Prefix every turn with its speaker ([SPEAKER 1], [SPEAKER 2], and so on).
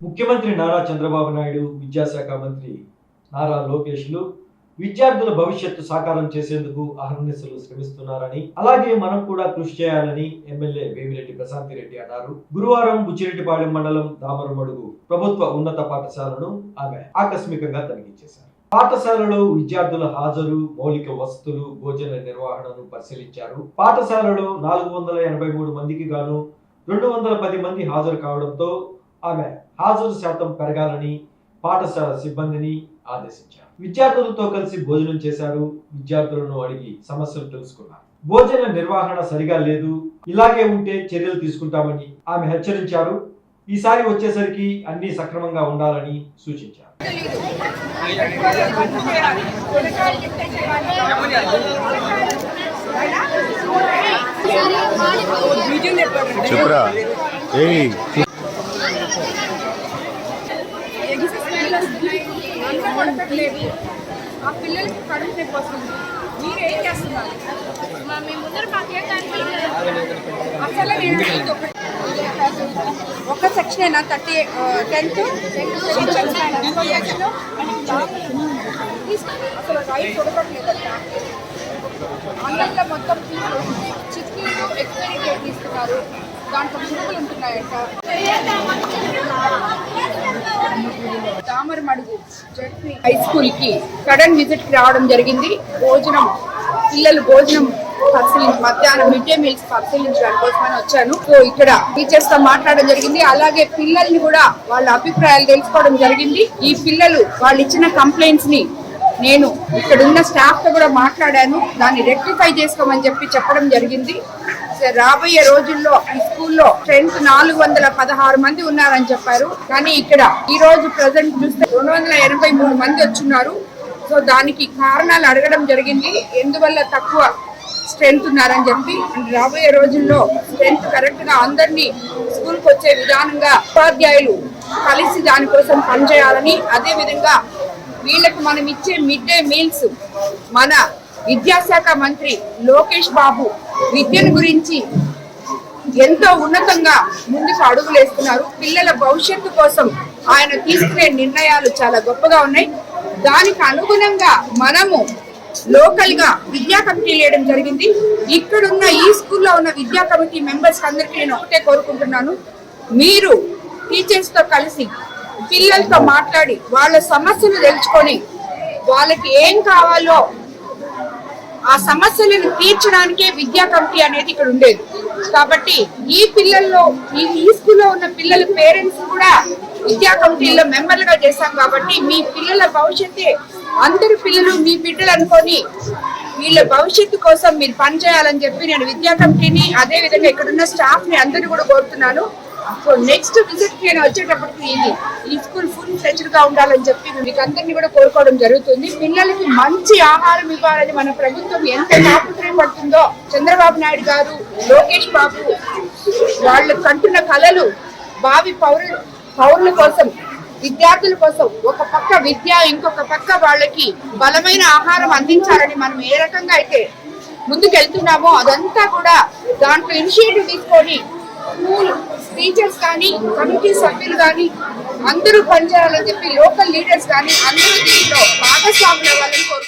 [SPEAKER 1] ముఖ్యమంత్రి నారా చంద్రబాబు నాయుడు విద్యాశాఖ మంత్రి నారా లోకేష్లు విద్యార్థుల భవిష్యత్తు సాకారం చేసేందుకు అహర్నిశలు శ్రమిస్తున్నారని అలాగే మనం కూడా కృషి చేయాలని ఎమ్మెల్యే వేమిరెడ్డి ప్రశాంతి రెడ్డి అన్నారు. గురువారం బుచ్చిరెడ్డిపాళెం మండలం దామరమడుగు ప్రభుత్వ ఉన్నత పాఠశాలను ఆమె ఆకస్మికంగా తనిఖీ చేశారు. పాఠశాలలో విద్యార్థుల హాజరు మౌలిక వసతులు భోజన నిర్వహణను పరిశీలించారు. పాఠశాలలో నాలుగు వందల ఎనభై మూడు మందికి గాను రెండు వందల పది మంది హాజరు కావడంతో ఆమె హాజరు శాతం పెరగాలని పాఠశాల సిబ్బందిని ఆదేశించారు. విద్యార్థులతో కలిసి భోజనం చేశారు. విద్యార్థులను అడిగి సమస్యలు తెలుసుకున్నారు. భోజన నిర్వహణ సరిగా లేదు. ఇలాగే ఉంటే చర్యలు తీసుకుంటామని ఆమె హెచ్చరించారు. ఈసారి వచ్చేసరికి అన్ని సక్రమంగా ఉండాలని సూచించారు.
[SPEAKER 2] చెప్పురా?
[SPEAKER 3] ఏ అన్నం ఉడకట్లేదు ఆ పిల్లలకి కడుపు నొప్పి వస్తుంది మీరు ఏం చేస్తున్నారు
[SPEAKER 4] మా మీ ముందర మాకేం కనిపించలేదు
[SPEAKER 3] అసలు నేను ఒక సెక్షన్ అయినా థర్టీ టెన్త్ అసలు రైస్ ఉడకట్లేదంట అన్నంలో మొత్తం చిక్కీలు ఎక్స్పైరీ డేట్ ఇస్తున్నారు దాంట్లో పురుగులు ఉంటున్నాయంట తామరమడుగు జడ్పీ హై స్కూల్కి సడన్ విజిట్కి రావడం జరిగింది. భోజనం పిల్లలు భోజనం పరిశీలించి మధ్యాహ్నం మిడ్ డే మీల్స్ పరిశీలించడానికి కోసమని వచ్చాను. సో ఇక్కడ టీచర్స్తో మాట్లాడడం జరిగింది. అలాగే పిల్లల్ని కూడా వాళ్ళ అభిప్రాయాలు తెలుసుకోవడం జరిగింది. ఈ పిల్లలు వాళ్ళు ఇచ్చిన కంప్లైంట్స్ని నేను ఇక్కడున్న స్టాఫ్తో కూడా మాట్లాడాను. దాన్ని రెక్టిఫై చేసుకోమని చెప్పి చెప్పడం జరిగింది. సో రాబోయే రోజుల్లో ఈ స్కూల్లో స్ట్రెంత్ నాలుగు వందల పదహారు మంది ఉన్నారని చెప్పారు. కానీ ఇక్కడ ఈ రోజు ప్రజెంట్ చూస్తే రెండు వందల ఎనభై మూడు మంది వచ్చున్నారు. సో దానికి కారణాలు అడగడం జరిగింది. ఎందువల్ల తక్కువ స్ట్రెంత్ ఉన్నారని చెప్పి. రాబోయే రోజుల్లో స్ట్రెంత్ కరెక్ట్గా అందరినీ స్కూల్కి వచ్చే విధానంగా ఉపాధ్యాయులు కలిసి దానికోసం పనిచేయాలని అదే వీళ్ళకు మనం ఇచ్చే మిడ్ డే మీల్స్ మన విద్యాశాఖ మంత్రి లోకేష్ బాబు విద్యను గురించి ఎంతో ఉన్నతంగా ముందుకు అడుగులేస్తున్నారు. పిల్లల భవిష్యత్తు కోసం ఆయన తీసుకునే నిర్ణయాలు చాలా గొప్పగా ఉన్నాయి. దానికి అనుగుణంగా మనము లోకల్గా విద్యా కమిటీ వేయడం జరిగింది. ఇక్కడున్న ఈ స్కూల్లో ఉన్న విద్యా కమిటీ మెంబర్స్ అందరికీ నేను ఒకటే కోరుకుంటున్నాను. మీరు టీచర్స్తో కలిసి పిల్లలతో మాట్లాడి వాళ్ళ సమస్యలు తెలుసుకొని వాళ్ళకి ఏం కావాలో ఆ సమస్యలను తీర్చడానికే విద్యా కమిటీ అనేది ఇక్కడ ఉండేది. కాబట్టి ఈ పిల్లల్లో ఈ ఈ స్కూల్లో ఉన్న పిల్లల పేరెంట్స్ కూడా విద్యా కమిటీలో మెంబర్లుగా చేశాం కాబట్టి మీ పిల్లల భవిష్యత్తే అందరి పిల్లలు మీ బిడ్డలు అనుకొని వీళ్ళ భవిష్యత్తు కోసం మీరు పనిచేయాలని చెప్పి నేను విద్యా కమిటీని అదే విధంగా ఇక్కడున్న స్టాఫ్ని అందరూ అందరినీ కూడా కోరుతున్నాను. నెక్స్ట్ విజిట్ నేను వచ్చేటప్పటికి ఇది. ఈ స్కూల్ ఫుల్ ఫ్లెచ్డ్గా ఉండాలని చెప్పి మీకు అందరినీ కూడా కోరుకోవడం జరుగుతుంది. పిల్లలకి మంచి ఆహారం ఇవ్వాలని మన ప్రభుత్వం ఎంత తాపత్రయపడుతుందో చంద్రబాబు నాయుడు గారు లోకేష్ బాబు వాళ్ళు కంటున్న కళలు భావి పౌరులు పౌరుల కోసం విద్యార్థుల కోసం ఒక పక్క విద్య ఇంకొక పక్క వాళ్ళకి బలమైన ఆహారం అందించాలని మనం ఏ రకంగా అయితే ముందుకెళ్తున్నామో అదంతా కూడా దాంట్లో ఇనిషియేటివ్ తీసుకొని స్కూల్ టీచర్స్ కానీ కమిటీ సభ్యులు కానీ అందరూ పనిచేయాలని చెప్పి లోకల్ లీడర్స్ కానీ అందరూ దీంట్లో భాగస్వాములు అవ్వాలని కోరుకుంటున్నాను